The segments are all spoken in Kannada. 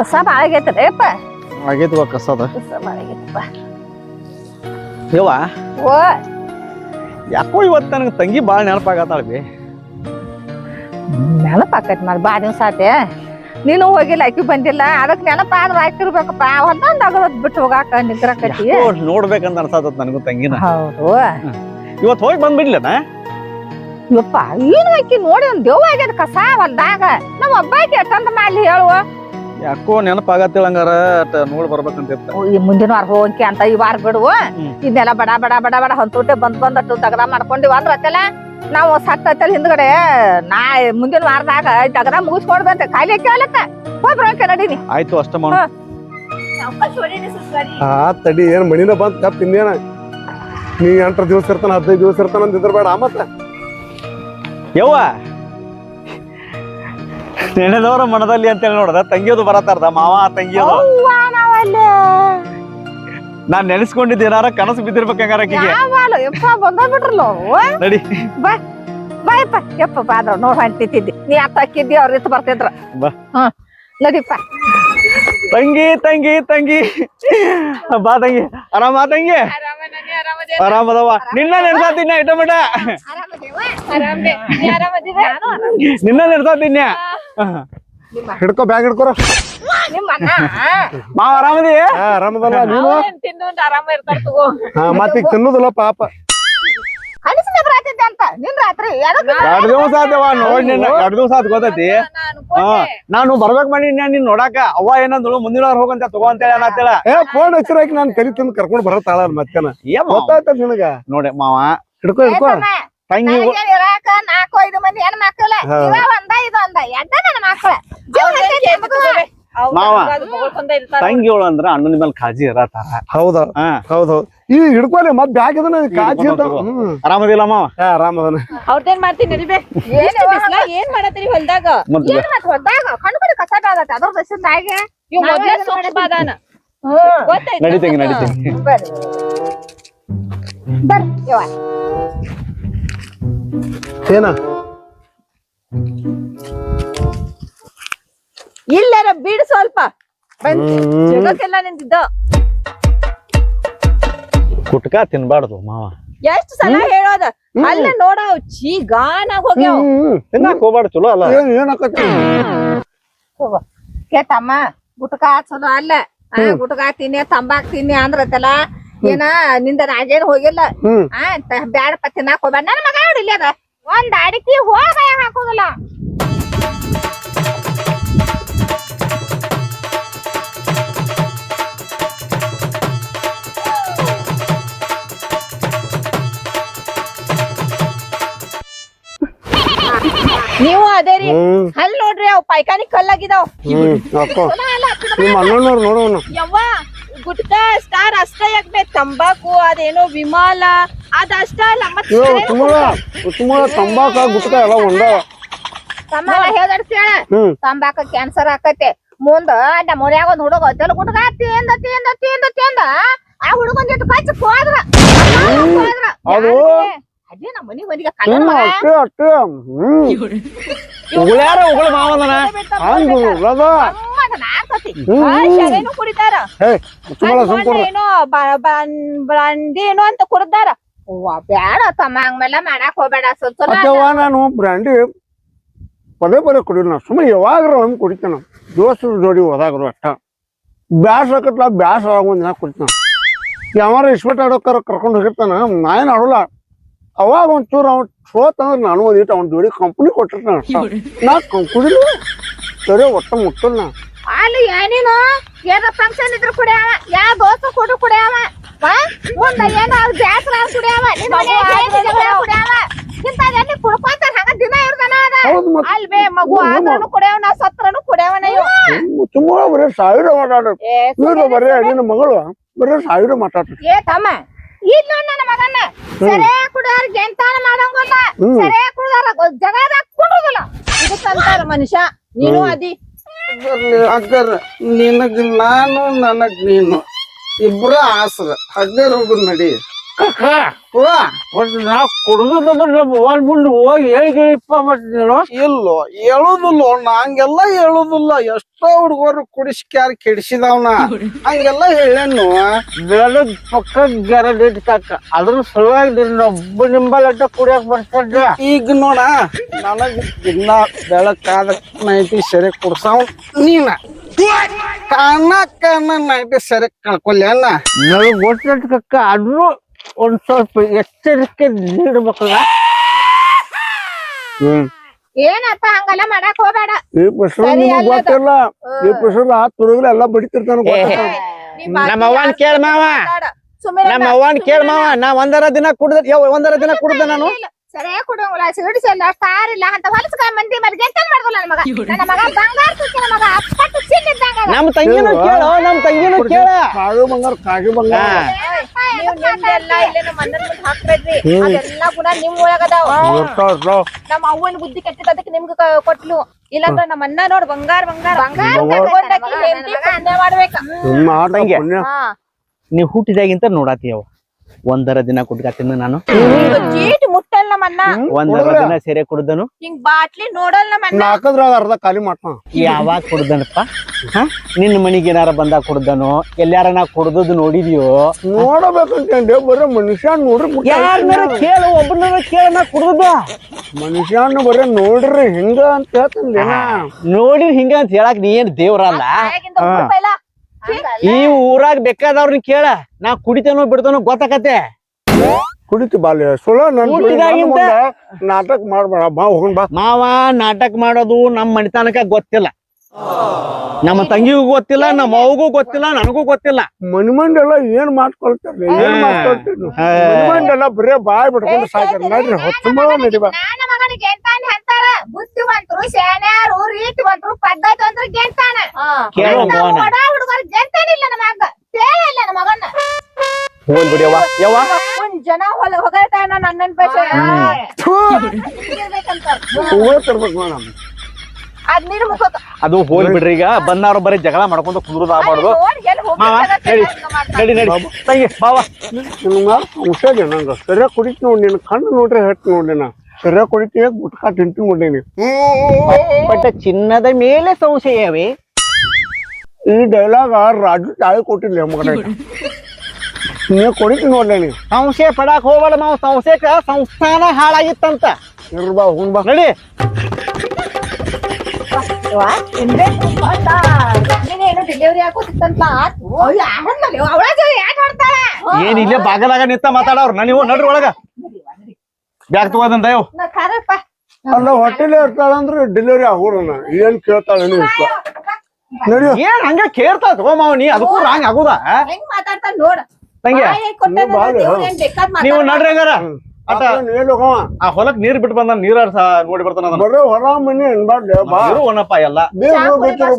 ಕಸ ಭಾಳ ಆಗೈತಲ್ಲ ಯಪ್ಪ ಆಗೈತಿ ಕಸದ ಕಸ ಭಾಳ ಆಗೈತಪ್ಪ ಯವ್ವ ಓ. ಯಾಕೋ ಇವತ್ತು ನನಗೆ ತಂಗಿ ಭಾಳ ನೆನಪಾಗತ್ತಾಳ ಬಿ. ನೆನಪಾಕೈತಿ ಮಾಡಿ ಬಾ ದಿವಸ ಆತೆ ನೀನು ಹೋಗಿಲ್ಲ ಆಕಿ ಬಂದಿಲ್ಲ ಅದಕ್ಕೆ ನೆನಪ ಆಕಿರ್ಬೇಕಪ್ಪ ಒಂದೊಂದ್ ಆಗದ್ ಬಿಟ್ಟು ಹೋಗಾಕ ನಿದ್ರಾಕತಿ ನೋಡ್ಬೇಕಂತ ಅನ್ಸತ್ತ ನನಗೂ ತಂಗಿನ. ಹೌದು. ಇವತ್ತು ಹೋಗಿ ಬಂದ್ಬಿಡ್ಲನ? ಯಪ್ಪ ಏನು ಆಕಿ ನೋಡಿ ಒಂದು ದೇವ್ ಆಗ್ಯದ ಕಸ ಹೊಲ್ದಾಗ? ನಮ್ಮ ಒಬ್ಬಾಕಿ ಎಷ್ಟಂತ ಮಾಡ್ಲಿ ಹೇಳುವ ಯಾಕೋ ನೆನಪಾಗತ್ತಿಲ್ಲ ಹಂಗಾರ ನೋಡ್ ಬರ್ಬೇಕಂತ ಈ ಮುಂದಿನ ವಾರ ಹೋಗಿ ಅಂತ ಈ ವಾರ ಬಿಡುವ. ಇದೆಲ್ಲ ಇದನ್ನೆಲ್ಲ ಬಡ ಬಡ ಬಡ ಬಡ ಹೊಂತುಟೆ ಬಂದ್ ಬಂದಟ್ಟು ತಗದ ಮಾಡ್ಕೊಂಡಿವ ಅಂದ್ರ ಅತ್ತಲ್ಲ ನಾವು ಸತ್ತ ಹತ್ತಲ್ ಹಿಂದ್ಗಡೆ ನಾ ಮುಂದಿನ ವಾರದಾಗ ತಗದ ಮುಗಿಸ್ಕೊಡ್ದಂತೆ. ಖಾಲಿ ಕೇಳತ್ತ ಹೋಗ್ಬರೋಕೆ ನಡೀನಿ. ಆಯ್ತು ಅಷ್ಟ ಮಾಡು. ಆ ತಡಿ ಏನ್ ಮಣಿನ ಬಂದ್ ಕಪ್ ಇನ್ನೇನ ನೀ ಎಂಟ್ರ ದಿವಸ ಇರ್ತಾನ ಹದಿನೈದು ದಿವಸ ಇರ್ತಾನ ಅಂತ ಇದ್ರ ಬೇಡ ಮತ್ತ. ಯವ್ವ ನೆನೆದವರ ಮನದಲ್ಲಿ ಅಂತ ಹೇಳಿ ನೋಡದ ತಂಗಿಯೋದು ಬರತ್ತಾರ್ದ? ಮಾವ ತಂಗಿಯೋದು? ನಾನ್ ನೆನೆಸ್ಕೊಂಡಿದ್ದೆ ಏನಾರ ಕನಸು ಬಿದ್ದಿರ್ಬೇಕು ಹಂಗಾರ ಆಕಿಗೆ. ನಡಿ. ಬಾಯಪ್ಪ ಯಪ್ಪ ಬಾದ್ರ ನೋಡ್ ನೀ ಅತ್ತ ಹಾಕಿದ್ದಿ ಅವ್ರ ಇತ್ತು ಬರ್ತಿದ್ರ ಬಾ. ಹಾ ನಡಿಪ್ಪ ತಂಗಿ ತಂಗಿ ತಂಗಿ. ಬಾ ತಂಗಿ. ಆರಾಮ ತಂಗಿ? ಆರಾಮದವ. ನಿನ್ನ ನೆನ್ಸಾತೀನಿ ಇಟಮಟ ನಿನ್ನ ನೆನ್ಸಾತೀನಿ ಹಿಡ್ಕೊ ಬ್ಯಾಗ್ ಹಿಡ್ಕೋರ. ನಿಮ್ಮ ಅಣ್ಣ ಮಾವ ಆರಾಮದಿ ಆರಾಮದಲ್ಲ ನೀನು? ಹಾ ಮತ್ತೀಗ ತಿನ್ನೋದಿಲ್ಲ ಪಾಪ. ಎರಡ್ ದಿವಸ ಆತವ ನೋಡಿ ನಿನ್ನ ಎರಡ್ ದಿವಸ ಆತ್ ಗೊತ್ತೈತಿ? ಹಾ ನಾನು ಬರ್ಬೇಕ ಮಾಡಿ ನೀನ್ ನೋಡಾಕ. ಅವ್ವ ಏನಂದ್ರು ಮುಂದಿನ ವಾರ ಹೋಗಂತ ತಗೋ ಅಂತೇಳಿ ಅನ್ನತ್ತೇಳ ಏ ಫೋನ್ ಹಚ್ಚಿರಾಕಿ ನಾನು ಕರಿ ತಿಂದು ಕರ್ಕೊಂಡ್ ಬರತ್ತಾಳ ಮತ್ತೇನ? ಗೊತ್ತಾಯ್ತ ನಿನಗ? ನೋಡಿ ಮಾವ. ಹಿಡ್ಕೊ ಹಿಡ್ಕೊ. ತಂಗಿ ಇರಾಕ? ನಾಲ್ಕು ಐದು ಮಂದಿ ಹೆಣ್ ಮಕ್ಕಳ ಒಂದ ಇದು ಒಂದ. ಎಡ್ಡ ನನ್ನ ಮಕ್ಕಳ ಮಾವ ತಂಗಿಗಳು ಅಂದ್ರ ಅಣ್ಣನ ಮೇಲೆ ಇರತ್ತಾರ ಹೌದ ಹಾ. ಹೌದೌದು ಈ ಹಿಡ್ಕೊಲಿ ಮತ್ ಬ್ಯಾಗ್ ಇದನ್ನ ಕಾಜಿ ಆರಾಮದಿಲ್ಲ ಮಾವ? ಏ ಆರಾಮದನ. ಅವ್ರದೇನ್ ಮಾಡ್ತೀನಿ ನಡಿಬೇ? ಏನ್ ಮಾಡತ್ತೀರಿ ಹೊಲ್ದಾಗ? ಹೊಲ್ದಾಗ? ಕಣ್ಣು ಕಡೆ ಕಸ ಅದ್ರ ದಶದಾಗೆ ಇವ್ ಮೊದ್ಲೇ ನಡಿತಂಗಿ ನಡಿತಂಗಿ ಬರ್ರಿ ಏನ ಇಲ್ಲಾರ ಬಿಡು ಸ್ವಲ್ಪ. ಜಗಕ್ಕೆಲ್ಲ ನಿಂತಿದ್ದ. ಕುಟ್ಕ ತಿನ್ಬಾರ್ದು ಮಾವ. ಎಷ್ಟು ಸಲ ಹೇಳೋದ? ಅಲ್ಲೇ ನೋಡ ಅವ್ ಚೀ ಗಾನಾಗ್ ಹೋಗ್ಯಾವ. ತಿನ್ನಾಕ ಹೋಗ್ಬಾರ್ದು ಚಲೋ ಅಲ್ಲ. ಏನ್ ಏನಾಕತಿ ಕೇತಮ್ಮ ಗುಟ್ಕ ಚಲೋ ಅಲ್ಲ. ಗುಟ್ಕಾ ಗುಟ್ಕ ತಿನ್ನಿ ತಂಬಾಕ್ ತಿನ್ನಿ ಅಂದ್ರತ್ತಲ್ಲ ಏನ ನಿಂದ ರಾಜೇನ್ ಹೋಗಿಲ್ಲ. ಆ ಬ್ಯಾಡ ತಿನ್ನಾಕ ಹೋಗ್ಬೇಡ. ನನ್ನ ಮಗ ನೋಡಿ ಇಲ್ಲಿ ಅದ? ಒಂದ್ ಅಡಿಕೆ ಹೋಗ ಹಾಕೋದಿಲ್ಲ. ನೀವು ಅದೇ ರೀ. ಅಲ್ಲಿ ನೋಡ್ರಿ ಅವ್ ಪೈಕಾನಿ ಕಲ್ಲಾಗಿದಾವ್. ನಿಮ್ಮ ಅಣ್ಣನವ್ರು ನೋಡೋಣ ಯವ್ವ ಗುಟ್ಕ ಸ್ಟಾರ್ ಅಷ್ಟ ಯಾಕೆ ತಂಬಾಕು ಅದೇನೋ ವಿಮಾಲ ಅದಷ್ಟೇ ಅಲ್ಲ ಮತ್ತೆ ಇವ್ ತುಮಳ ತುಮಳ ತಂಬಾಕ ಗುಟ್ಕ ಎಲ್ಲ ಒಂದ. ತಮ್ಮ ಹೇಳ್ದಡ್ ಕೇಳ ಹ್ಮ್. ತಂಬಾಕ ಕ್ಯಾನ್ಸರ್ ಆಕತೆ. ಮುಂದ ನಮ್ಮ ಮನ್ಯಾಗ ಒಂದ್ ಹುಡುಗ ಹೋಯ್ತಲ್ಲ ಗುಟ್ಕ ತಿಂದ ತಿಂದ ತಿಂದ ತಿಂದ ಆ ಹುಡುಗನ್ ಜೊತೆ ಕಚ್ಚಿ ಹೋದ್ರ. ಹೋದ್ರ ಅದು ಅದೇ ನಮ್ಮ ಮನಿ ಮಂದಿಗೆ ಅಷ್ಟೇ ಅಷ್ಟೇ ಹ್ಮ್ ಉಗುಳ್ಯಾರ ಉಗುಳು ಹಂಗ ಕುಡಿತಾರ ಏನೋ ಬ್ರಾಂಡಿ ಏನೋ ಅಂತ ಕುಡ್ದಾರ ಬ್ಯಾಡ ತಮ್ಮ ಹಂಗೆಲ್ಲ ಮಾಡಾಕ್ ಹೋಗ್ಬೇಡ ಸ್ವಲ್ಪ ನಾನು ಬ್ರಾಂಡಿ ಪದೇ ಪದೇ ಕುಡಿಯಲ್ಲ ಸುಮ್ಮನೆ ಯಾವಾಗ್ರ ಒಮ್ಮೆ ಕುಡಿತಾನ. ದೋಸ್ತರ ಜೋಡಿ ಹೋದಾಗ್ರು ಅಷ್ಟ ಬ್ಯಾಸ್ ಆಕತ್ಲ ಬ್ಯಾಸ್ ಒಂದ್ ದಿನ ಕುಡಿತಾನ. ಯಾವಾರ ಇಸ್ಪೆಟ್ ಆಡೋಕಾರ ಕರ್ಕೊಂಡು ಹೋಗಿರ್ತಾನ. ನಾ ಏನ್ ಆಡೋಲ್ಲ. ಅವಾಗ ಒಂಚೂರು ಅವ್ನು ಸೋತ್ ಅಂದ್ರೆ ನಾನು ಒಂದಿಟ್ಟು ಇಟ್ಟು ಅವ್ನ ಜೋಡಿ ಕಂಪ್ನಿ ಕೊಟ್ಟಿರ್ತಾನ ಅಷ್ಟ ನಾ ಕ- ಕುಡಿಲ್ಲ ಸರಿ ಒಟ್ಟ ಮುಟ್ಟಲ್ಲ ಅಲ್ಲಿ ಏನೇನು ಏನ ಫಂಕ್ಷನ್ ಇದ್ರು ಕುಡಿಯವ ಯಾ ದೋಸ್ತ ಕೊಡು ಕುಡಿಯವ? ಮುಂದ ಏನೋ ಅವ್ರ್ ಬ್ಯಾಸ್ರ ಆಗ್ ಕುಡಿಯವ ಕುಡಿಯವ ಇಂಥದೆಲ್ಲಿ ಕುಡ್ಕೊಂತ ಹಂಗ ದಿನ ಇರ್ದನ ಅದ. ಅಲ್ವೇ ಮಗು ಆದ್ರನು ಕುಡಿಯವ ನಾ ಸತ್ರನು ಕುಡಿಯವನ ತುಂಬ ಬರೀ ಸಾವಿರ ಮಾತಾಡ್ರಿ. ಬರೀ ನಿನ್ನ ಮಗಳು ಬರೀ ಸಾವಿರ ಮಾತಾಡ್ರಿ. ಏ ತಮ್ಮ ಇಲ್ಲ ನನ್ನ ಮಗನ್ನ. ಸರೇ ಕುಡಿಯಾರ ಗೆಂತಾನ ಮಾಡಂಗಿಲ್ಲ. ಸರೇ ಕುಡಿದಾರ ಜಗದಾಗ ಕುಡುದಿಲ್ಲ ಇದಕ್ಕಂತಾರ ಮನುಷ್ಯ. ನೀನು ಅದಿ ಅಕ್ಕರ ನಿನಗ್ ನಾನು ನನಗ್ ನೀನು. ಇಬ್ರ ಆಸರ. ಹೋಗುದ್ ನಡಿ. ಕಕ್ಕ ವಾ ಒಟ್ಟು ನಾ ಕುಡ್ದು ನಮ್ಮ ಒಂದ್ ಮುಂದೆ ಹೋಗಿ ಹೇಳಿಪ್ಪ ಮತ್ ನೀನು ಇಲ್ಲೋ ಹೇಳುದಿಲ್ಲ ಹಂಗೆಲ್ಲ ಹೇಳುದಿಲ್ಲ. ಎಷ್ಟೋ ಹುಡುಗರು ಕುಡಿಸಿ ಕ್ಯಾರ ಕೆಡಿಸಿದವನ. ಹಂಗೆಲ್ಲ ಹೇಳೇನು? ಬೆಳಗ್ ಪಕ್ಕ ಗ್ಯಾರಂಟಿ ಇಟ್ಟು ಕಕ್ಕ ಅದ್ರ ಸಲುವಾಗಿ ಒಬ್ಬ ನಿಂಬಲಟ್ಟ ಕುಡಿಯಕ್ ಬರ್ತಿದ್ದೆ ಈಗ ನೋಡ ನನಗ ದಿನ ಬೆಳಕಾದ ನೈಟಿ ಸರಿ ಕುಡ್ಸಾವ್ ನೀನ. ಕಾಣ ಕಾಣ ನೈಟಿ ಸರಿ ಕಳ್ಕೊಲ್ಲ ಅಲ್ಲ ಗೊತ್ತಿತ್ತು ಕಕ್ಕ. ಆದ್ರೂ ಒಂದ್ ಸ್ವಲ್ಪ ಎಚ್ಚರಿಕೆ ನೀಡ್ಬೇಕಲ್ಲ? ಹ್ಮ್. ಏನಪ್ಪ ಹಂಗಲ್ಲ ಮಾಡಕ್ ಹೋಗ್ಬೇಡ. ಈ ಪಶು ಸರಿ. ಗೊತ್ತಿಲ್ಲ. ಈ ಪಸರು ಆ ತುರುಗ್ಲ ಎಲ್ಲ ಬಡಿತಿರ್ತಾನ ಗೊತ್ತಿಲ್ಲ ನಮ್ಮ ಅವ್ವನ್ ಕೇಳ ಮಾವ. ನಮ್ಮ ಅವ್ವನ್ ಕೇಳ ಮಾವ. ನಾ ಒಂದರ ದಿನ ಕುಡ್ದ ಯಾವ ಒಂದರ ದಿನ ಕುಡ್ದ ನಾನು? ಸರಿಯಾಗಿ ಕುಡಿಯಂಗಿಲ್ಲ ಸಿಗಡಿ ಸ್ಟಾರ್ ಇಲ್ಲ ಅಂತ ಹೊಲಸ್ಕ ಮಂದಿ ಮದ್ಗೆ ಎಂತ ಮಾಡ್ದಲ್ಲ ನನ್ನ ಮಗ? ನನ್ನ ಮಗ ಬಂಗಾರ ತುತ್ತಿನ ಮಗ ಅಪ್ಪಟ್ಟು ಚಿನ್ನಿದ್ದಂಗ ಅದ. ನಮ್ಮ ತಂಗಿನೂ ಕೇಳು ನಮ್ಮ ತಂಗಿನೂ ಕೇಳ. ಕಾಳು ಬಂಗಾರ ಕಾಗಿ ಬಂಗಾರ. ನಿಮ್ದೆಲ್ಲ ಇಲ್ಲೇ ನಮ್ಮ ಅಣ್ಣನ್ ಮುಂದ್ ಹಾಕ್ಬೇಡ್ರಿ. ಅದೆಲ್ಲಾ ಗುಣ ನಿಮ್ ಒಳಗದಾವ ಇರ್ತಾವ್ ಇರ್ತಾವ್. ನಮ್ಮ ಅವ್ವನ್ ಬುದ್ಧಿ ಕೆಟ್ಟಿದ್ ಅದಕ್ಕೆ ನಿಮ್ಗ ಕ- ಕೊಟ್ಲು. ಇಲ್ಲಾಂದ್ರ ನಮ್ಮ ಅಣ್ಣ ನೋಡ್ ಬಂಗಾರ ಬಂಗಾರ. ಬಂಗಾರ ನನ್ನ ಹೆಂಡ್ತಿ ನನ್ನ. ಪುಣ್ಯ ಮಾಡ್ಬೇಕ. ಹುಟ್ಟಿದಾಗಿಂತ ನೋಡಾತಿಯವ ಒಂದರ ದಿನ ಕುಡ್ಕತ್ತೀನಿ ನಾನು. ಚೀಟ್ ಮುಟ್ಟಲ್ ನಮ್ಮ ಅಣ್ಣ ಒಂದರ ದಿನ ಸೇರೆ ಕುಡ್ದನು? ಹಿಂಗ್ ಬಾಟ್ಲಿ ನೋಡಲ್ ಅರ್ಧ ಖಾಲಿ ಮಾಡ್ತಾನ ಯಾವಾಗ ಕುಡ್ದನಪ್ಪ? ನಿನ್ನ ಮನಿಗೆ ಏನಾರ ಬಂದಾಗ ಕುಡ್ದನು? ಎಲ್ಲಾರ ನಾ ಕುಡ್ದದ್ ನೋಡಿದ್ಯೋ? ನೋಡಬೇಕಂತ ಬರೀ ಮನುಷ್ಯ ನೋಡ್ರಿ ಯಾರನ್ನಾರ ಕೇಳು ಒಬ್ಬನಾರ ಕೇಳ ನಾ ಕುಡ್ದದ್ದು. ಮನುಷ್ಯನ ಬರೀ ನೋಡ್ರಿ ಹಿಂಗ ಅಂತ ಹೇಳ್ತಾನೆ ನೋಡಿ ಹಿಂಗ ಅಂತ ಹೇಳಕ್ ನೀ ಏನ್ ದೇವ್ರಲ್ಲ ಈ ಊರಾಗ ಬೇಕಾದವ್ರನ್ನ ಕೇಳ. ನಾ ಕುಡಿತೇನೋ ಬಿಡ್ತಾನೋ ಗೊತ್ತಾಕತ್ತೆ? ಕುಡಿತಿ ಬಾಲ್ಯ. ಸುಳ್ಳ ನನ್ ನಾಟಕ ಮಾಡ್ಬೇಡ. ಬಾ ಹೋಗೋಣ ಬಾ. ಮಾವ ನಾಟಕ ಮಾಡೋದು ನಮ್ಮ ಮನಿತನಕ ಗೊತ್ತಿಲ್ಲ. ನಮ್ಮ ತಂಗಿಗೂ ಗೊತ್ತಿಲ್ಲ ನಮ್ಮ ಅವಗೂ ಗೊತ್ತಿಲ್ಲ ನನಗೂ ಗೊತ್ತಿಲ್ಲ. ಮನಿ ಮಂಡೆಲ್ಲ ಏನ್ ಮಾಡ್ಕೊಳ್ತಾರ್ರಿ ಏನ್ ಮಾಡ್ಕೊಳ್ತೀರಿ ಹಾ. ಮನಿ ಮಂಡೆಲ್ಲ ಬರೇ ಬಾಯ್ ಬಿಡ್ಕೊಂಡು ಸಾಕ್ಯಾರ ನಡ್ರಿ ಹೊತ್ತು ಮಳ ನಡಿಬಾ ನನ್ನ ಮಗನಿಗೆ ಗೆಂತಾನೆ ಅಂತಾರ ಬುದ್ಧಿವಂತರು ಶಾನ್ಯಾರು ರೀತಿವಂತರು ಪದ್ಧತಿವಂತರು ಗೆಂತಾನ ಹಾ. ಕೇಳು ನಾವು ಮೋಹನ ಒಡ ಹುಡುಗರು ಗೆಂತಾನಿಲ್ಲ ನಮ್ಮ ಮಗ ತೇಲ ಇಲ್ಲ ನಮ್ಮ ಮಗನ್ನ. ಹೋಲ್ ಬಿಡಿಯವ್ವ ಯವ್ವ. ಒಂದ್ ಜನ ಹೊಲ ನನ್ನ ತರ್ಬೇಕು ಮೇಡಮ್ ಅದ್ ನೀರ್ ಮುಖಕ್ಕ ಅದು ಹೋಲ್ ಬಿಡ್ರಿ ಈಗ. ಬಂದವ್ರು ಬರೀ ಜಗಳ ಮಾಡ್ಕೊಂಡು ಕುಂದ್ರದ ಹೋಗಿ ಮಾವ ನಡಿ. ನಡಿ ನಡಿ. ತಂಗಿ ನಂಗ. ಸರಿಯಾಗಿ ಕುಡಿತ್ ನೋಡಿ ನಿನ್ನ ಕಣ್ಣು ನೋಡ್ರಿ ಹಟ್ ನೋಡಿ ನಾ ಸರಿಯಾಗಿ ಗುಟ್ಕಾ ತಿಂತೀನಿ ನೋಡೀನಿ ಬಟ್ ಚಿನ್ನದ ಮೇಲೆ ಸಂಶಯವೇ? ಈ ಡೈಲಾಗ ರಾಜು ತಾಳಿ ಕೊಟ್ಟಿಲ್ಲ ಮಗನ ಕೊಡಿ ಕುಡಿತೀನಿ ನೀವು ಸಂಶಯ ಪಡಾಕ್ ಹೋಗ್ಬೇಡ ಮಾವ ಸಂಶಯಕ್ಕ ಸಂಸ್ಥಾನ ಹಾಳಾಗಿತ್ತಂತ. ಇರ್ಬಾ ಹೋಗ್ ಬಾ. ನಡಿ. ನೀನೇನು ಡೆಲಿವರಿ ಹಾಕೋತಿತ್ತಂತ? ಅವಳ ಜೊತೆ ಯಾಕೆ ಹೊಡ್ತಾಳ ಏನ್ ಇಲ್ಲೇ ಬಾಗಲಾಗ ನಿಂತ ಮಾತಾಡವ್ರ ನಾನು ನೀವು ನಡ್ರಿ ಒಳಗ. ಬ್ಯಾಗ್ ತಗೋದಂತ ಖಾರಪ್ಪ ಅಲ್ಲ ಹೊಟ್ಟೆಲೆ ಇರ್ತಾಳಂದ್ರೆ ಡೆಲಿವರಿ ಆಗೋಣ ಏನ್ ಕೇಳ್ತಾಳೆ ನೀವು ಏನ್ ಹಂಗ ಕೇಳ್ತಾ ತಗೋ ಮಾವ ನೀ? ಅದಕ್ಕೂ ರಾಂಗ್ ಆಗುದಾ? ಹೆಂಗ್ ಮಾತಾಡ್ತಾನ ನೋಡ. ನೀವು ಬಾಳೆ, ಹಾ. ನೀವು ನಡ್ರಿ ಹಂಗಾರ ಅಟ ಆ ಹೊಲಕ್ ನೀರ್ ಬಿಟ್ಟು ಬಂದ ನೀರ ನೋಡಿ ಬರ್ತಾನ. ಬರೋ ಮನಿ ಅನ್ಬಾರ್ದೆ ಒಣಪ್ಪ ಎಲ್ಲ.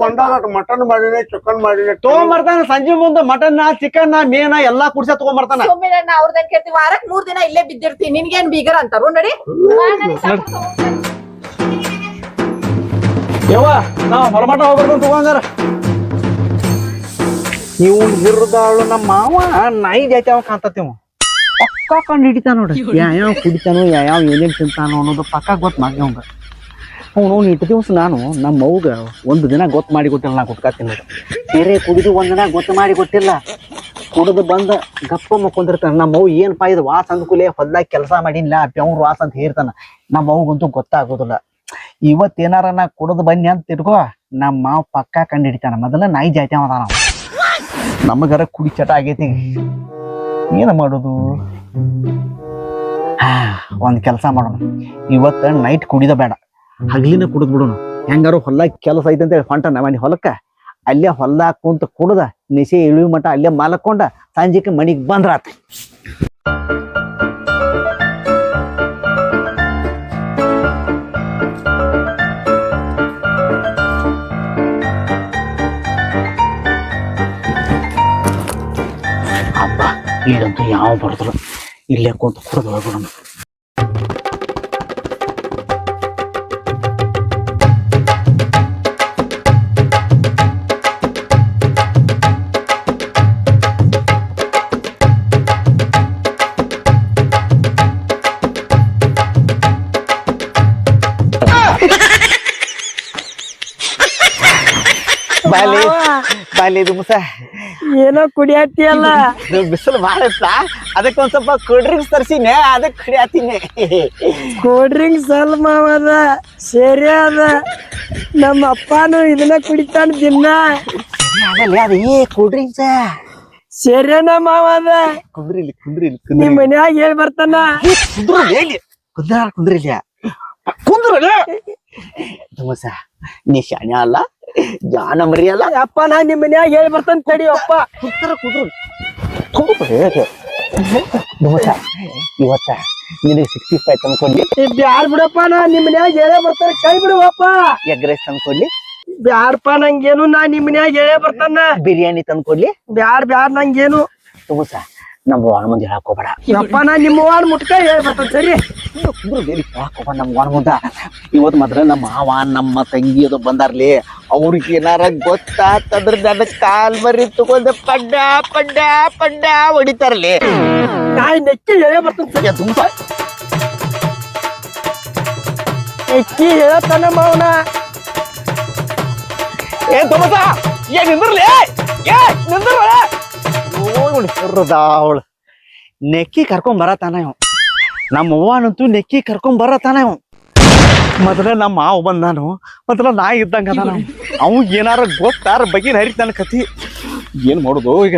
ಬಂದಾಗ ಮಟನ್ ಮಾಡಿನಿ ಚಿಕನ್ ಮಾಡಿನಿ ತಗೊಂಬರ್ತಾನ ಸಂಜೆ ಮುಂದೆ ಮಟನ್ ಚಿಕನ್ ಮೀನ ಎಲ್ಲಾ ಕುಡ್ಸ ತಗೊಂಬರ್ತಾನ. ವಾರಕ್ಕೆ ಅವ್ರದನ್ ಕೇಳ್ತೀವಿ ವಾರಕ್ ಮೂರ್ ದಿನ ಇಲ್ಲೇ ಬಿದ್ದಿರ್ತೀನಿ ನಿನ್ಗೇನ್ ಬೀಗರ ಅಂತಾರ ನೋಡಿ. ಯವ್ವ ನಾವ್ ಹೊರಮಟ ಹೋಗ್ಬಾರ್ದು ತಗೊಂಗಾರ. ನೀವು ಹಿರ್ದಾಳು ನಮ್ಮ ಮಾವ ನಾಯಿ ಜಾತಿ ಅವ ಕಾಂತತಿವ ಪಕ್ಕ ಕಂಡು ಹಿಡಿತಾನ ನೋಡ್ರಿ ಯಾವ ಕುಡಿತಾನೋ ಯಾವ ಏನೇನ್ ತಿಂತಾನೋ ಅನ್ನೋದು ಪಕ್ಕ ಗೊತ್ತ ಮಾಡಿ ಅವಂಗ ಅವ್ನು ಇಟ್ಟು ದಿವಸ ನಾನು ನಮ್ಮ ಅವ್ಗ ಒಂದು ದಿನ ಗೊತ್ತು ಮಾಡಿ ಕೊಟ್ಟಿಲ್ಲ ನಾ ಕುಟ್ಕಾತೀನಿ ಬೇರೆ ಕುಡಿದು ಒಂದ್ ದಿನ ಗೊತ್ತು ಮಾಡಿ ಕೊಟ್ಟಿಲ್ಲ ಕುಡಿದು ಬಂದ ಗಪ್ಪ ಮಕ್ಕೊಂಡಿರ್ತಾನ. ನಮ್ಮ ಅವು ಏನ್ ಪಾಯ್ದು ವಾಸ ಅಂದ್ಕೂಲೆ ಹೊಲ್ದಾಗ ಕೆಲಸ ಮಾಡಿಲ್ಲ ಬೆವ್ರ ವಾಸ ಅಂತ ಹೇಳ್ತಾನ. ನಮ್ಮ ಅವ್ಗಂತೂ ಗೊತ್ತಾಗೋದಿಲ್ಲ. ಇವತ್ತೇನಾರ ನಾ ಕುಡಿದು ಬನ್ನಿ ಅಂತ ಇಟ್ಕೋ ನಮ್ಮ ಮಾವ ಪಕ್ಕ ಕಂಡು ಹಿಡಿತಾನ. ಮೊದಲ ನಾಯಿ ಜಾತಿ ಅವನ. ನಾವು ನಮಗರ ಕುಡಿ ಚಟ ಆಗೈತಿ. ಏನ ಮಾಡೋದು? ಒಂದ್ ಕೆಲಸ ಮಾಡೋಣ. ಇವತ್ತ ನೈಟ್ ಕುಡಿದ ಬೇಡ. ಹಗಲಿನ ಕುಡಿದ್ ಬಿಡೋಣ. ಹೆಂಗಾರು ಹೊಲ ಕೆಲಸ ಐತೆ ಅಂತ ಹೊಂಟನ ಮನೆ ಹೊಲಕ್ಕ. ಅಲ್ಲೇ ಹೊಲ ಕುಂತ ಕುಡ್ದ, ನಿಸೆ ಇಳುವ ಮಟ ಅಲ್ಲೇ ಮಲಕೊಂಡ ಸಂಜೆಗೆ ಮನಿಗ್ ಬಂದ್ರಾತ ಇಲ್ಲಂತೂ ಯಾವ ಬರೋದಿಲ್ಲ ಇಲ್ಲೇ ಕೂತು ಕುಡಿದು ಹೋಗ್ಬಿಡೋಣ. ಬಾಲಿ ಬಾಲಿ ದುಮಸ ಏನೋ ಕುಡಿಯತ್ತಿಯಲ್ಲ ಇದು ಬಿಸಿಲು ಭಾಳ ಇತ್ತ? ಅದಕ್ಕೆ ಒಂದ್ ಸ್ವಲ್ಪ ಕೂಲ್ ಡ್ರಿಂಕ್ಸ್ ತರ್ಸಿನಿ ಅದಕ್ಕೆ ಕುಡಿಯತ್ತೀನಿ ಕೋಲ್ಡ್ ಡ್ರಿಂಕ್ಸ್ ಅಲ್ಲ ಮಾವದ ಸೇರಿ ಅದ. ನಮ್ಮ ಅಪ್ಪನು ಇದನ್ನ ಕುಡಿತಾನ ದಿನ. ಆಗಲ್ಲ ಅದು ಏ ಕೂಲ್ ಡ್ರಿಂಕ್ಸ್ ಸೇರಿನ ಮಾವದ ಕುಂದ್ರಿ ಇಲ್ಲಿ ಕುಂದ್ರಿ ಇಲ್ಲಿ ನಿಮ್ ಕುಂದ್ರಿ ಮನ್ಯಾಗ ಹೇಳ್ ಬರ್ತಾನ? ಕುಂದ್ರು ಹೇಳಿ ಕುಂದ್ರ ಕುಂದ್ರಿ ಇಲ್ಲ. ಕುಂದ್ರು ದುಮಸ ನೀ ಶಾಣೆ ಅಲ್ಲ? ಜಾನ ಮರಿಯಲ್ಲ ಅಪ್ಪ ನಾ ನಿಮ್ ಮನ್ಯಾಗ ಹೇಳಿ ಬರ್ತಾನ ತಡಿ ಅಪ್ಪ. ಕುಂದ್ರ ಕುಂದ್ರು ಕುಂದ್ರು ದುಮಸ ಇವತ್ತ ನಿನಗೆ ಸಿಕ್ಸ್ಟಿ ಫೈವ್ ತಂದ್ಕೊಡ್ಲಿ ಬ್ಯಾಡ್ ಬಿಡಪ್ಪ ನಾ ನಿಮ್ಮ ಮನ್ಯಾಗ ಹೇಳೇ ಬರ್ತಾರೆ ಕೈ ಬಿಡುವಪ್ಪ. ಎಗ್ ರೈಸ್ ತಂದ್ಕೊಡ್ಲಿ ಬ್ಯಾಡಪ್ಪ ನಂಗೇನು ನಾ ನಿಮ್ಮ ಮನ್ಯಾಗ ಹೇಳೇ ಬರ್ತಾನ. ಬಿರಿಯಾನಿ ತಂದ್ಕೊಡ್ಲಿ ಬ್ಯಾಡ್ ಬ್ಯಾಡ್ ನಂಗೇನು. ದುಮಸ ನಮ್ಮ ವಾಣ ಮುಂದೆ ಹಾಕೋಬೇಡ ಯಪ್ಪ ನಾ ನಿಮ್ಮ ವಾಡ್ ಮುಟ್ಕ ಹೇಳ್ ಬರ್ತಾನ ಸರಿ ಹಾಕೋಬೇಡ ನಮ್ಮ ವಾಣ ಮುಂದ ಇವತ್ತು ಮಾತ್ರ ನಮ್ಮ ಮಾವ ನಮ್ಮ ತಂಗಿ ಅದು ಬಂದಾರ್ಲಿ. ಅವ್ರಿಗೆ ಏನಾರ ಗೊತ್ತಾತಂದ್ರ ನನ್ನ ಕಾಲ್ ಮರಿ ತಗೊಂಡ ಪಡ್ಡ ಪಡ್ಡ ಪಡ್ಡ ಹೊಡಿತಾರಲಿ. ನಾಯಿ ನೆಚ್ಚಿ ಹೇಳೇ ಸರಿ? ತುಂಬ ನೆಚ್ಚಿ ಹೇಳತ್ತಾನ ಮಾವನ. ಏ ತುಮಸ ಏ ನಿಂದ್ರಲಿ? ಏ ನಿಂದ್ರ ಅವಳು ನೆಕ್ಕಿ ಕರ್ಕೊಂಡ್ ಬರತಾನ ಇವ್ ನಮ್ಮ ಅವ್ವನಂತೂ ನೆಕ್ಕಿ ಕರ್ಕೊಂಡ್ ಬರತಾನ ಇವ್ ಮೊದಲ ನಮ್ಮ ಮಾವ ಬಂದಾನು, ಮೊದಲ ನಾ ಇದ್ದಂಗ ಅದಾನ ಏನಾರ ಗೊತ್ತಾರ ಬಗಿನ ಹರಿತಾನ ಕತಿ ಏನ್ ಮಾಡುದು ಈಗ?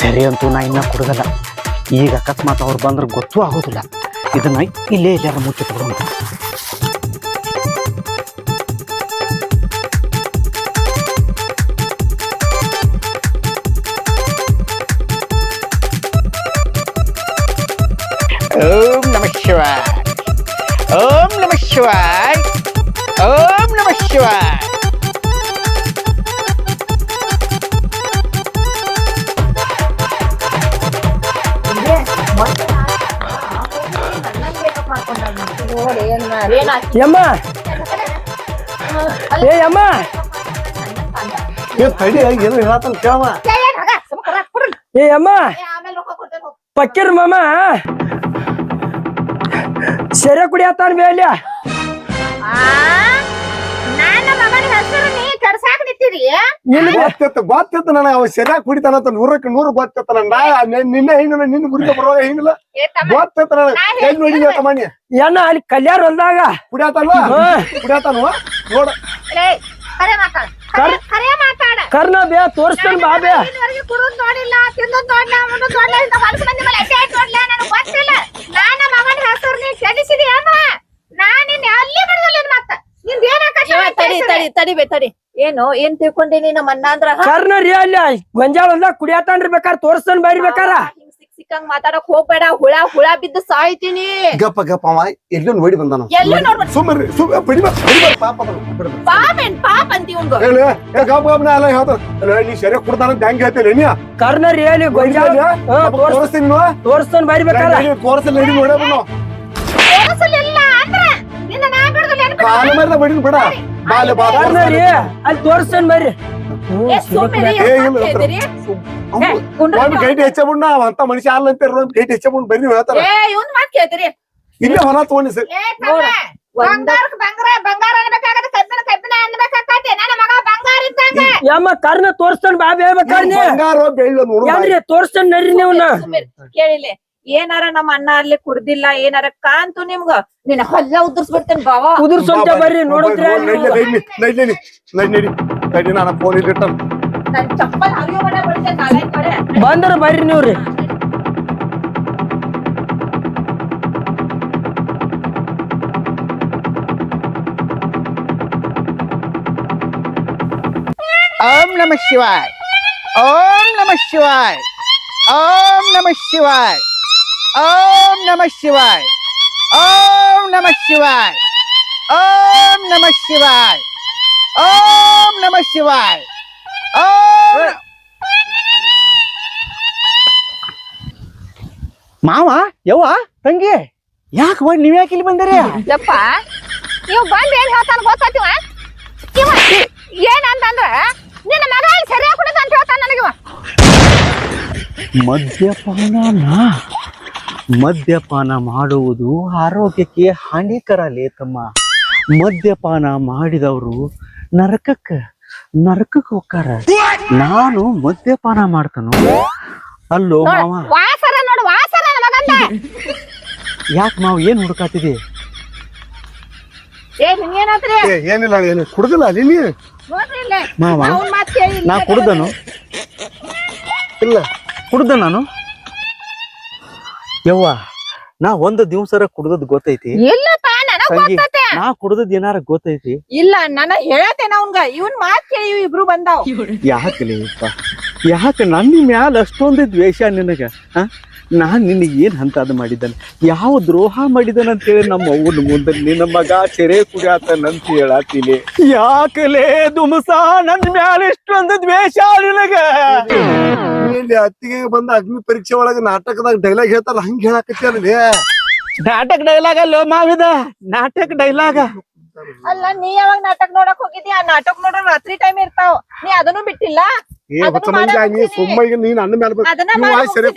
ಸರಿ ಅಂತೂ ನಾ ಇನ್ನ ಕುಡ್ದಲ್ಲ. ಈಗ ಅಕಸ್ಮಾತ್ ಅವ್ರು ಬಂದ್ರೆ ಗೊತ್ತೂ ಆಗೋದಿಲ್ಲ ಇದನ್ನ ಇಲ್ಲೇ ಎಲ್ಲಾರ ಮುಚ್ಚಿಟ್ಬಿಡೋಣ ಓಂ ನಮ ಶಿವಾಯ ಓಂ ನಮ ಶಿವಾಯ ಓಂ ನಮ ಶಿವಾಯ ಯಮ್ಮ! ಏ ಯಮ್ಮ! ಏ ತಡಿ ಏನು ಹೇಳತ್ತಲ್ಲ ಕೇಳವ ಏ ಯಮ್ಮ. ಪಕ್ಕಿರ್ ಮಾಮ! ಸೆರೆ ಕುಡಿಯತ್ತಾನ ಬೇಲ್ಯ ಕೆಡ್ಸಾಕ್ ನಿಂತೀರಿ ಗೊತ್ತಿತ್ತು ಗೊತ್ತಿತ್ತು ನನಗೆ. ಅವ ಸರಿಯಾಗಿ ನೂರಕ್ಕೆ ನೂರು ಗೊತ್ತಿತ್ತು ನಿನ್ನೆ ಹಿಂಗಿಲ್ಲ ನಿನ್ನ ಗುರಿಗೆ ಬರುವಾಗ ಹಿಂಗಿಲ್ಲ ಏ ತಮ್ಮ ಗೊತ್ತಿತ್ತು ನನಗೆ. ನಾ ಹೆಂಗ್ ನೋಡಿದ್ಯ ತಮ್ಮನಿ ಏನ ಅಲ್ಲಿ ಕಲ್ಯಾಣ ಹೊಲ್ದಾಗ? ಕುಡಿಯತಾನ ಹಾ. ಕುಡಿಯತಾನ ನೋಡ. ಕರ್ನ ಬೇ ತೋರಿಸ್ತಾನ ಬಾ ಬೇ. ಇದುವರೆಗೆ ಕುಡುದ್ ನೋಡಿಲ್ಲ ತಿಂದದ್ ನೋಡ್ಲ ಉಣ್ಣದ್ ನೋಡ್ಲ ಇಂತ ಹೊಲಸು ಮಂದಿ ಮೇಲೆ ಎಟ್ಟೆ ಎಟ್ಟು ನೋಡ್ಲ ನನಗ್ ಗೊತ್ತಿಲ್ಲ. ನನ್ನ ಮಗನ ಹೆಸರು ನೀ ಕೆಡಿಸಿದಿ ಅಂದ್ರ ನಾ ನಿನ್ನ ಅಲ್ಲಿ ಬಿಡುದಿಲ್ಲ ಇದ್ ಮತ್ತ. ನಿಂದ ಏನ ತಡಿ ತಡಿ ತಡಿ ಬೇ ತಡಿ. ಏನು ಏನ್ ತಿಳ್ಕೊಂಡೇನಿ ನಮ್ಮ ಅಣ್ಣ ಅಂದ್ರ? ಕರ್ನ ರೀ ಅಲ್ಲಿ ಗೊಂಜಾಳ ಹೊಲ್ದಾಗ ಕುಡಿಯತ್ತಾನ್ರಿ ಬೇಕಾರ ತೋರಿಸ್ತಾನ ಬಾರಿ ಬೇಕಾರ ಸಿಕ್ಕಂಗ್ ಮಾತಾಡಕ್ ಹೋಗ್ಬೇಡ ಹುಳ ಹುಳ ಬಿದ್ದು ಸಾಯ್ತೀನಿ. ಗಪ್ಪ ಗಪ್ಪ ಅವ ಎಲ್ಲೋ ನೋಡಿ ಬಂದಾನ ಎಲ್ಲೂ ಹೇಳಿ ಸುಮ್ಮನೆ ಸುಮ್ಮನೆ ಬಿಡಿಬ ಬಿಡಿಬ ಪಾಪ. ಪಾಪ ಏನ್ ಪಾಪ ಅಂತಿ ಇವಂಗ? ಏ ಗಪ್ಪ ಗಪ್ಪ ಎಲ್ಲ ಹೇಳ್ತಾನ ನೀ ಸರಿಯಾಗಿ ಕುಡ್ತಾನ ಅಂತ ಹೆಂಗ್ ಹೇಳ್ತಿಲ್ಲ ನೀ ಕರ್ನ ರೀ ಅಲ್ಲಿ ಗೊಂಜಾಳ ತೋರಿಸ್ತೀನಿ ತೋರಿಸ್ತಾನ ಬಾರಿ ಬೇಕಾರ ತೋರಿಸಲ್ಲ ನಡಿ ನೋಡೇ ಏನ್ ಬಿಡು? ಬಡಿನ ಬಿಡ. ಬಾಲೆ ಬಾ ಕರ್ನ ಅಲ್ಲಿ ತೋರಿಸ್ತಾನ ಬರ್ರಿ. ಒಂದ್ ಗೈಟ್ ಹೆಚ್ಚಬಿಡ್ ನಾವ್ ಅಂತ ಮನುಷ್ಯ ಅಲ್ಲ ಅಂತ ಒಂದ್ ಗೈಟ್ ಹೆಚ್ಚಬಿಡ್ ಬನ್ನಿ ಹೇಳ್ತಾರ. ಏ ಇವ್ನ್ ಮಾತ್ ಕೇಳ್ತೀರಿ. ಇಲ್ಲೇ ಹೊಲ ತಗೊಂಡಿ ಸರ್ ಯಮ್ಮ ಕರ್ನ ತೋರಿಸ್ತಾನ ಬಾ ಹೇಳ್ಬೇಕಾರ್ನಿ ತೋರಿಸ್ತಾನ ನಡ್ರಿ ನೀವ್ನ. ಕೇಳಿಲೆ. ಏನಾರ ನಮ್ಮ ಅಣ್ಣ ಅಲ್ಲಿ ಕುಡ್ದಿಲ್ಲ ಏನಾರ ಕಾಂತು ನಿಮ್ಗ ನಿನ್ನ ಹೊಲ್ಲ ಉದುರ್ಸ್ಬಿಡ್ತೇನೆ ಬಾವಾ ಉದುರ್ಸಂತ ಬರ್ರಿ ನೋಡಿದ್ರೆ ನಾನು ಫೋನ್ ಇಟ್ಟ ನನ್ ಚಪ್ಪಲ್ ಹರಿಯೋ ಮನೆ ಬಿಡ್ತೇನೆ ನಾಳೆ ಕಡೆ ಬಂದ್ರ ಬರ್ರಿ ನೀವ್ರಿ ಓಂ ನಮ ಶಿವಾಯ್ ಓಂ ನಮ ಶಿವಾಯ್ ಓಂ ನಮ ಶಿವಾಯ್ ಓಂ ನಮ ಶಿವಾಯ್. ಓಂ ನಮ ಶಿವಾಯ್. ಓಂ ನಮ ಶಿವಾಯ್. ಓಂ ನಮ ಶಿವಾಯ್. ಓಂ ಮಾವ ಯವ್ವ ತಂಗಿ. ಯಾಕೆ ನೀವ್ ಯಾಕೆ ಇಲ್ಲಿ ಬಂದಿರಿ? ಯಪ್ಪ ನೀವು ಬಂದ್ ಏನ್ ಹೇಳ್ತಾನ ಗೊತ್ತಾತಿವ ಇವ ಏನಂತಂದ್ರ ನಿನ್ನ ಮಗ ಸರಿಯಾಗಿ ಕುಡಿದ ಅಂತ ಹೇಳ್ತಾನ ನನಗಿವ ಮದ್ಯಪಾನ ಮದ್ಯಪಾನ ಮಾಡುವುದು ಆರೋಗ್ಯಕ್ಕೆ ಹಾನಿಕರ ಲೇತಮ್ಮ ಮದ್ಯಪಾನ ಮಾಡಿದವರು ನರಕಕ್ಕ ನರಕಕ್ಕೆ ಹೋಗ್ತಾರ. ನಾನು ಮದ್ಯಪಾನ ಮಾಡ್ತಾನು? ಅಲ್ಲೋ ಮಾವ. ವಾಸರ ನೋಡು ವಾಸರ ನನ್ನ ಮಗಂದ. ಯಾಕೆ ಮಾವ ಏನ್ ಹುಡುಕಾತಿದಿ? ಏ ನಿಂಗೇನಾತ್ರಿ ಏನಿಲ್ಲ ಏನು ಕುಡ್ದಿಲ್ಲ ಅಲ್ಲಿ ನೀ ನೋಡ್ರಿ ಇಲ್ಲೇ. ಮಾವ ಅವ್ನ್ ಮಾತ್ ಕೇಳಿ ನಾ ಕುಡ್ದನು. ಇಲ್ಲ. ಕುಡ್ದ ನಾನು? ಯವ್ವ ನಾ ಒಂದು ದಿವ್ಸರ ಕುಡ್ದದ್ ಗೊತ್ತೈತಿ? ಇಲ್ಲಪ್ಪ ನನಗ್ ತಂಗಿ ಗೊತ್ತತೆ. ನಾ ಕುಡ್ದದ್ ಏನಾರ ಗೊತ್ತೈತಿ? ಇಲ್ಲ ನಾನು ಹೇಳತೇನ ಅವ್ನ್ಗ. ಇವನ್ ಮಾತ್ ಕೇಳಿ ಇವ್ ಇಬ್ರು ಬಂದಾವ್ ಯಾಕಲೇಪ್ಪ ಯಾಕೆ ನನ್ನ ಮ್ಯಾಲೆ ಅಷ್ಟೊಂದು ದ್ವೇಷ ನಿನಗ ಹಾ? ನಾನ್ ನಿನಗೆ ಏನ್ ಅದು ಮಾಡಿದ್ದಾನೆ? ಯಾವ ದ್ರೋಹ ಮಾಡಿದಾನ ಅಂತೇಳಿ ನಮ್ಮ ಅವ್ವನ ಮುಂದೆ ನಿನ್ನ ಮಗ ಸೆರೆ ಕುಡಿಯಾತನಂತ ಹೇಳಾತೀನಿ. ಯಾಕಲೇ ದುಮಸ ನನ್ನ ಮ್ಯಾಲೆ ಇಷ್ಟೊಂದು ದ್ವೇಷ ನಿನಗ? ಅತ್ತಿಗೆ ಬಂದ ಅಗ್ನಿ ಪರೀಕ್ಷೆ ಒಳಗ ನಾಟಕದಾಗ ಡೈಲಾಗ್ ಹೇಳ್ತಾರ ಹಂಗ ಹೇಳಕತ್ತೇ ನಾಟಕ ಡೈಲಾಗ ಅಲ್ಲೋ ಮಾವಿದ? ನಾಟಕ ಡೈಲಾಗ ಅಲ್ಲ ನೀ ಯಾವಾಗ ನಾಟಕ ನೋಡಕ್ ಹೋಗಿದ್ಯಾ? ಆ ನಾಟಕ ನೋಡೋ ರಾತ್ರಿ ಟೈಮ್ ಇರ್ತಾವ. ನೀ ಅದನ್ನು ಬಿಟ್ಟಿಲ್ಲ? ಏ ಹೊತ್ತ ಮಂದಿ ಮಾಡಕ್ ನೀ ಸುಮ್ಮ ಈಗ ನೀನ್ ಅಣ್ಣ ಮೇಲೆ ನೀವು ಸರಿ.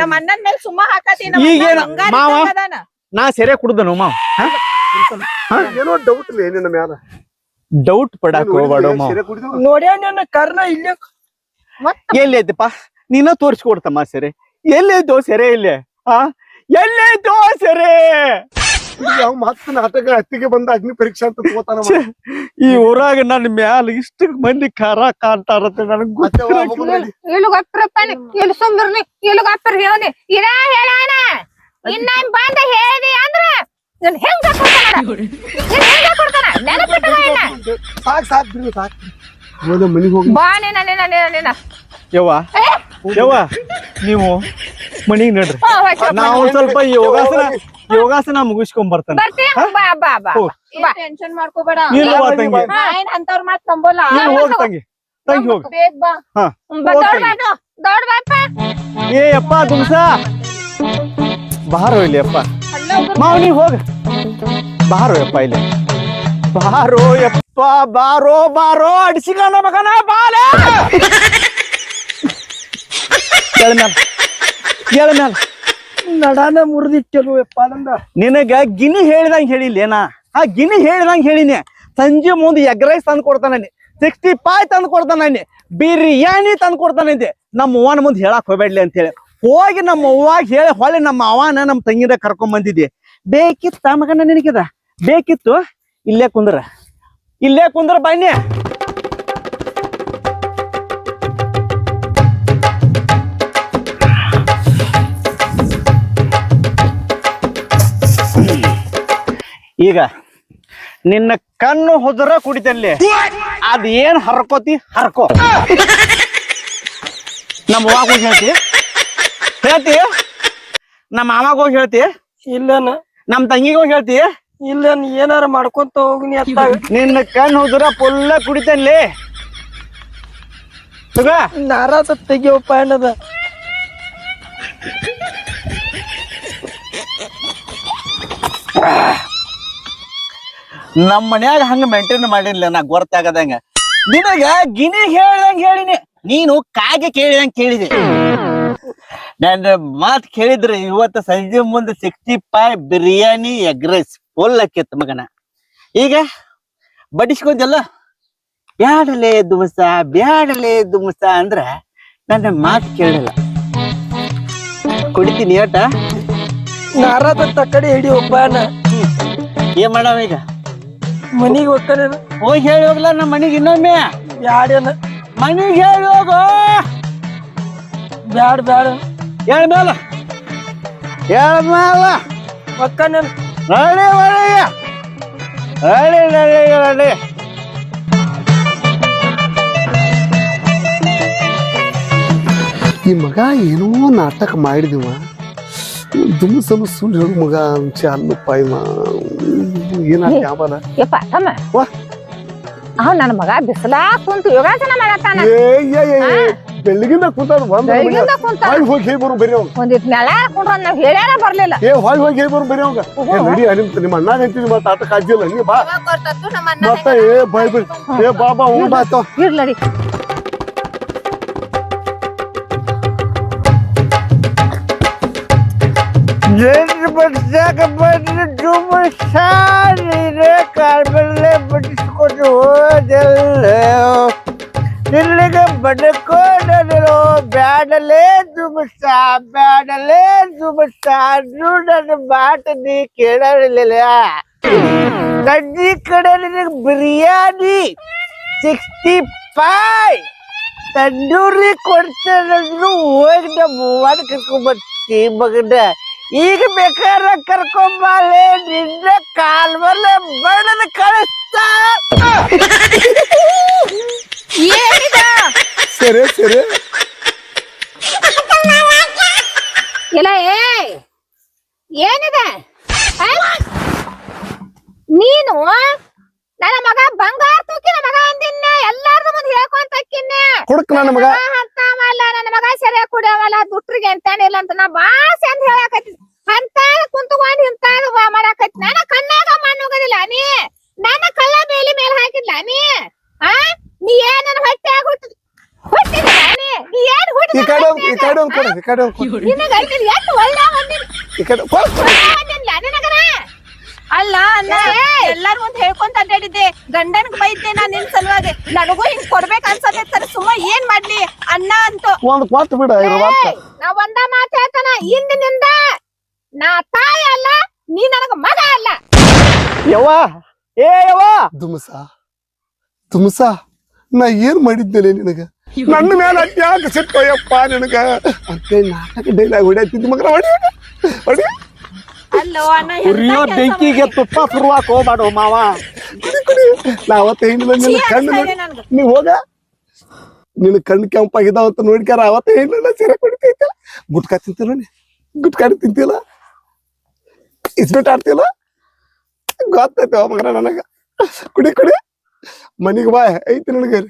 ನಮ್ಮ ಅಣ್ಣನ ಮೇಲೆ ಸುಮ್ಮ ಹಾಕತಿ ಈಗೇನ ಮಾವ? ನಾ ಸೆರೆ ಕುಡ್ದನು ಮಾವ. ಏನೋ ಡೌಟ್ ಇಲ್ಲ ನಿನ್ನ ಮ್ಯಾಲ. ಡೌಟ್ ಪಡಾಕ ಹೋಗ್ಬೇಡ ಮಾವ. ನೋಡ್ಯಾವ ನನ್ನ ಕರ್ನ ಇಲ್ಲ ಎಲ್ಲಿ ಐತಪ್ಪ ನೀನ ತೋರಿಸ್ಕೊಡ್ತಮ್ಮ ಸೆರೆ. ಎಲ್ಲೈತೋ ಸೆರೆ ಇಲ್ಲೇ? ಆ ಎಲ್ಲೈತೋ ಸೆರೆ? ಯಾವ ಮತ್ತ ನಾಟಕ ಅತ್ತಿಗೆ ಬಂದ ಅಗ್ನಿ ಪರೀಕ್ಷೆ ಅಂತ ತಗೋತಾನ ಈ ಊರಾಗ ನನ್ನ ಮ್ಯಾಲ ಇಷ್ಟು ಮಂದಿ ಖಾರ ಕಾಣ್ತಾರ ನನಗ್ ಬಂದ ಹೇಳಿ ಅಂದ್ರ ನನ್ ಹೆಂಗ ಸಾಕ್ ಸಾಕ್ ಬಿಡು ಸಾಕ್. ಹೋದ ಮನಿಗ್ ಹೋಗಿ. ಬಾ ನೀನ ನೀನ ನೀನ ನೀನ. ಯವ್ವ ಯವ್ವ ನೀವು ಮನಿಗೆ ನಡ್ರಿ. ನಾವು ಸ್ವಲ್ಪ ಯೋಗಾಸನ ಯೋಗಾಸನ ಮುಗಿಸ್ಕೊಂಡ್ ಬರ್ತಾನೆ. ಬರ್ತೀಯ? ಬಾ ಬಾ ಬಾ. ಹೋಗ್. ಬಾ. ಟೆನ್ಷನ್ ಮಾಡ್ಕೋಬೇಡ. ಇಲ್ಲ ಬಾ ತಂಗಿ. ನಾ ಏನ್ ಅಂತವ್ರ ಮಾತ್ ನಂಬೋಲ್ಲ. ನೀನ್ ಹೋಗ್ ತಂಗಿ. ತಂಗಿ ಹೋಗ್. ಬೇಗ ಬಾ. ಹಾ. ಬಾ, ದೊಡ್ಡ ಬಾನು ದೊಡ್ಡ ಬಾಪ ಏ ಅಪ್ಪ ದುಮ್ಸ ಬಾರೋ ಇಲ್ಲಿ ಅಪ್ಪ ಮಾವ್ ನೀ ಹೋಗ. ಬಾರೋ ಯಪ್ಪ ಇಲ್ಲಿ. ಬಾರೋ ಯಪ್ಪ ಬಾರೋ ಬಾರೋ. ಅಡಿಸಿಗಣ ಮಗನ ಬಾಲ. ಎಳ್ಮ್ಯಾಲ ಎಳ್ಮ್ಯಾಲ ನಡಾನ ಮುರಿದಿಟ್ಟಲು ಯಪ್ಪ ನಿನಗ ಗಿನಿ ಹೇಳಿದಂಗ ಹೇಳಿಲ್ಲೇನಾ? ಆ ಗಿನಿ ಹೇಳಿದಂಗ ಹೇಳಿನಿ. ಸಂಜೆ ಮುಂದೆ ಎಗ್ ರೈಸ್ ತಂದು ಕೊಡ್ತಾನೆ ಸಿಕ್ಸ್ಟಿ ಫೈವ್ ತಂದು ಕೊಡ್ತಾನೆ ಬಿರಿಯಾನಿ ತಂದು ಕೊಡ್ತಾನಂತೆ ನಮ್ಮ ಅವ್ವನ ಮುಂದೆ ಹೇಳಕ್ ಹೋಗ್ಬೇಡ್ಲಿ ಅಂತ ಹೇಳಿ ಹೋಗಿ ನಮ್ಮ ಅವ್ವಾಗ ಹೇಳಿ ಹೊಳೆ ನಮ್ಮ ಅವನ ನಮ್ಮ ತಂಗಿದ ಕರ್ಕೊಂಡ್ ಬಂದಿದ್ದೆ. ಬೇಕಿತ್ತ ಮಗನ ನಿನಗಿದ? ಬೇಕಿತ್ತು? ಇಲ್ಲೇ ಕುಂದ್ರ. ಇಲ್ಲೇ ಕುಂದ್ರ ಬನ್ನಿ. ಈಗ ನಿನ್ನ ಕಣ್ಣು ಹೊದ್ರ ಕುಡಿತಲ್ಲಿ ಅದ್ ಏನ್ ಹರ್ಕೋತಿ? ಹರ್ಕೋ. ನಮ್ಮ ಅವ್ವಾಗ ಹೋಗಿ ಹೇಳ್ತಿ. ಹೇಳ್ತಿ? ನಮ್ಮ ಮಾಮಾಗ ಹೋಗಿ ಹೇಳ್ತಿ. ಇಲ್ಲನ? ನಮ್ಮ ತಂಗಿಗೆ ಹೋಗಿ ಹೇಳ್ತಿ. ಇಲ್ಲ ಏನಾರ ಮಾಡ್ಕೊಂತ ಹೋಗ್ನಿ ಅಂತ ನಿನ್ನ ಕಣ್ಣು ಹೊದರ ಪುಲ್ಲ ಕುಡಿತಲ್ಲಿ. ತಗ ತೆಗಿಯೋ ಅನ್ನದ ನಮ್ಮ ಮನ್ಯಾಗ ಹಂಗ ಮೇಂಟೈನ್ ಮಾಡಿಲ್ಲ ನಾ ಗೊತ್ತಾಗದಂಗ. ನಿನಗ ಗಿನಿ ಹೇಳ್ದಂಗ ಹೇಳಿನಿ ನೀನು ಕಾಗೆ ಕೇಳಿದಂಗ ಕೇಳಿದೆ. ನನ್ನ ಮಾತ್ ಕೇಳಿದ್ರೆ ಇವತ್ತು ಸಂಜೆ ಮುಂದೆ sixty five biryani egg rice full ಆಕಿತ್ತು ಮಗನ. ಈಗ ಬಡಿಸ್ಕೊಂದಲ್ಲ ಬ್ಯಾಡಲೆ ದುಮಸ ಬ್ಯಾಡಲೆ ದುಮಸ ಅಂದ್ರ ನನ್ನ ಮಾತು ಕೇಳಲ್ಲ. ಕುಡಿತೀನಿ ಏಟ ನಾರದ ತಕ್ಕಡಿ ಹಿಡಿ ಒಬ್ಬನ ಏನ್ ಮಾಡವ ಈಗ? ಮನಿಗೆ ಹೋಗ್ತಾನೆ ಹೋಗಿ ಹೇಳಿ ಹೋಗ್ಲ ನಮ್ಮ ಮನೆಗೆ ಇನ್ನೊಮ್ಮೆ. ಬ್ಯಾಡೇನ ಮನೆಗೆ ಹೇಳಿ ಹೋಗು. ಬ್ಯಾಡ ಬ್ಯಾಡ. ಹೇಳ ಮೇಲ. ಹೇಳ ಮೇಲ. ಒಕ್ಕನ ನಡಿ ಒಳಗೆ ನಡಿ ನಡಿ ನಡಿ. ಈ ಮಗ ಏನೋ ನಾಟಕ ಮಾಡಿದಿವ. ದುಮ್ಸನು ಸುಳ್ಳು ಮಗ ಚಾಲಪ್ಪ ಇವ. ಏನಾಗ್ತಿ ಆಮೇಲೆ ಯಪ್ಪ ತಮ್ಮ ವಾ. ಅವ್ ನನ್ನ ಮಗ ಬಿಸಿಲಾ ಕುಂತು ಯೋಗಾಸನ ಮಾಡತ್ತಾನ ಏ ಏ ಏ, ಏ, ಬೆಳಗಿಂದ ಕೂತಾರ ಬಂದ ಬೆಳಗಿಂದ ಕುಂತ ಹೊಳ್ ಹೋಗಿ ಹೇಳಿ ಬರು ಬರೀ ಅವಂಗ ಒಂದಿಟ್ ನೆಲ ಕುಂಡ್ರ ನಾವ್ ಹೇಳ್ಯಾರ ಬರ್ಲಿಲ್ಲ ಏ ಹೊಳ್ ಹೋಗಿ ಹೇಳಿ ಬರು ಬರೀ ಅವಂಗ ಏ ನಡಿ ನಿಮ್ ನಿಮ್ಮ ಅಣ್ಣ ನಿಂತಿದ್ ಮತ್ತ ಆಟ ಕಾಜಿಲ್ಲ ನೀ ಬಾ ಮತ್ತ ಏ ಬಾಯ್ ಬಿಡ್ ಏ ಬಾ ಬಾ ಹ್ಞೂ ಬಾ ಆಯ್ತು. ಇರ್ಲಡಿ ಜೇನು ಬಡ್ಸಾಕ ಬಂದ್ರೆ ಜುಮ್ಮ ಸಾಲಿನ ಕಾಲ್ಬಲ್ಲೆ ಬಡಿಸ್ಕೊಂಡು ಹೋದಲ್ಲ ಇಲ್ಲಿಗೆ ಬಡ್ಕೊಂಡರು ಬ್ಯಾಡಲೇ ಜುಮಸ ಬ್ಯಾಡಲೇ ಜುಮಸ ಅಂದ್ರು ನನ್ನ ಮಾಟ ನೀ ಕೇಳಲಿಲ್ಲ ಗಡ್ಡಿ ಕಡೆ ನಿನಗೆ ಬಿರಿಯಾನಿ ಸಿಕ್ಸ್ಟಿ ಫೈವ್ ತಂದೂರಿ ಕೊಡ್ತೇನಂದ್ರು ಹೋಗಿ ನಮ್ಮ ಅವ್ವನ ಕರ್ಕೊಂಬರ್ತಿ ಮಗನ ಈಗ ಬೇಕಾದ್ರೆ ಕರ್ಕೊಂಬಾಲೆ ನಿನ್ನ ಕಾಲ್ ಮೇಲೆ ಬಣ್ಣದ ಕಳಿಸ್ತಾ. ಏನಿದ? ಸರಿ ಸರಿ. ಇಲ್ಲ ಏ ಏನಿದೆ? ನೀನು? ನನ್ನ ಮಗ ಬಂಗಾರ ತೂಕಿನ ಮಗ ಅಂದಿನ್ನ. ಎಲ್ಲಾರ್ದು ಮುಂದೆ ಹೇಳ್ಕೊಂತ ಅಕ್ಕಿನ್ನ. ಹುಡುಕ್ ನನ್ನ ಮಗ. ಅಂತಾವಲ್ಲ ನನ್ನ ಮಗ ಸರಿಯಾಗಿ ಕುಡಿಯವಲ್ಲ ದುಟ್ರಿಗೆ ಅಂತಾನಿಲ್ಲ ಅಂತ ನಾ ಬಾಸ್ ಅಂತ ಹೇಳಕತ್ತಿ. ಅಂತ ಕುಂತ್ಕೊಂಡ್ ಇಂತ ಮಾಡಾಕತ್ತಿ. ನನ್ನ ಕಣ್ಣಾಗ ಮಣ್ಣುಗದಿಲ್ಲ ನೀ. ನನ್ನ ಕಲ್ಲ ಬೇಲಿ ಮೇಲೆ ಹಾಕಿದ್ಲ ನೀ. ಆ? ನೀ ಏನ್ ನನ್ನ ಹೊಟ್ಟೆ ಹುಟ್ಟ ಹುಟ್ಟಿದ ನೀ? ನೀ ಏನ್ ಈ ಹುಟ್ಟಿದ ಕಡೆ ಒಂದ್- ಈ ಕಡೆ ಒಂದ್ ಕೊಡು ಈ ಕಡೆ ಒಂದ್ ಕೊಡು. ನಿನಗ ನೀನ್ ಎಷ್ಟು ಒಳ್ಳೆ ಒಂದಿನ ಈ ಕಡೆ ಕೊಡು, ಕೊಡು. ಅಲ್ಲ ಎಲ್ಲಾರು ಎಲ್ಲಾರ್ ಮುಂದ್ ಹೇಳ್ಕೊಂತ ಅಡ್ಡಾಡಿದ್ದೆ ಗಂಡನ್ಗ್ ಬೈದ್ದೆ ನಾನ್ ನಿನ್ ಸಲುವಾಗಿ. ನನಗೂ ಹಿಂಗ್ ಕೊಡ್ಬೇಕು ಅನ್ಸತ್ತೆ ಸುಮ್ಮ ಏನ್ ಮಾಡ್ಲಿ? ಅಣ್ಣ ಅಂತ. ಒಂದ್ ಕೊಟ್ಟು ಬಿಡ ನಾ ಒಂದ ಮಾತು ಹೇಳ್ತಾನ. ಇಂದಿನಿಂದ ನಾ ತಾಯಿ ಅಲ್ಲ ನೀ ನನಗ ಮಗ ಅಲ್ಲ. ಯವ್ವ ಏ ಯವ್ವ. ದುಮಸ ದುಮಸ ನಾ ಏನ್ ಮಾಡಿದ್ದೇನೆ ನಿನಗ? ನನ್ನ ಮೇಲೆ ಯಾಕೆ ಸಿಟ್ಟೋಯಪ್ಪ ನಿನಗ. ಅಂತ ನಾಟಕ ಡೈಲಾಗ್ ಹೊಡಿಯತ್ತಿದ್ದ ಮಗನ ಹೊಡಿ ಹೊಡಿ. ಉರಿಯೋ ಬೆಂಕಿಗೆ ತುಪ್ಪ ಸುರುವಾಕ ಹೋಗ್ಬಾಡು ಮಾವ. ನಾ ಅವತ್ತ ಏನಿಲ್ಲ ನಿನ್ನ ಕಣ್ಣು ನೀ ಹೋಗ. ನಿನ್ನ ಕಣ್ಣು ಕೆಂಪಾಗಿದಾವ ಅಂತ ನೋಡ್ಕ್ಯಾರ ಅವತ್ತ ಏನಿಲ್ಲ ಸೀರೆ ಕುಡಿತೈತ ಗುಟ್ಕಾ ತಿಂತಿಲ್ಲ ನೀ? ಗುಟ್ಕಾ ತಿಂತಿಲ್ಲ ಇಸ್ಬಿಟ್ ಆಡ್ತಿಲ್ಲ ಗೊತ್ತೈತೆ ಮಗನ ನನಗ. ಕುಡಿ ಕುಡಿ. ಮನಿಗೆ ಬಾ ಐತಿ ನನಗೆ.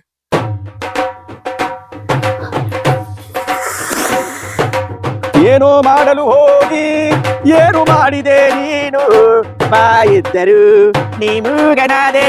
ಏನು ಮಾಡಲು ಹೋಗಿ ಏನು ಮಾಡಿದೆ ನೀನು ಬಾಯಿದ್ದರು ನೀ ಮೂಗನಾದೆ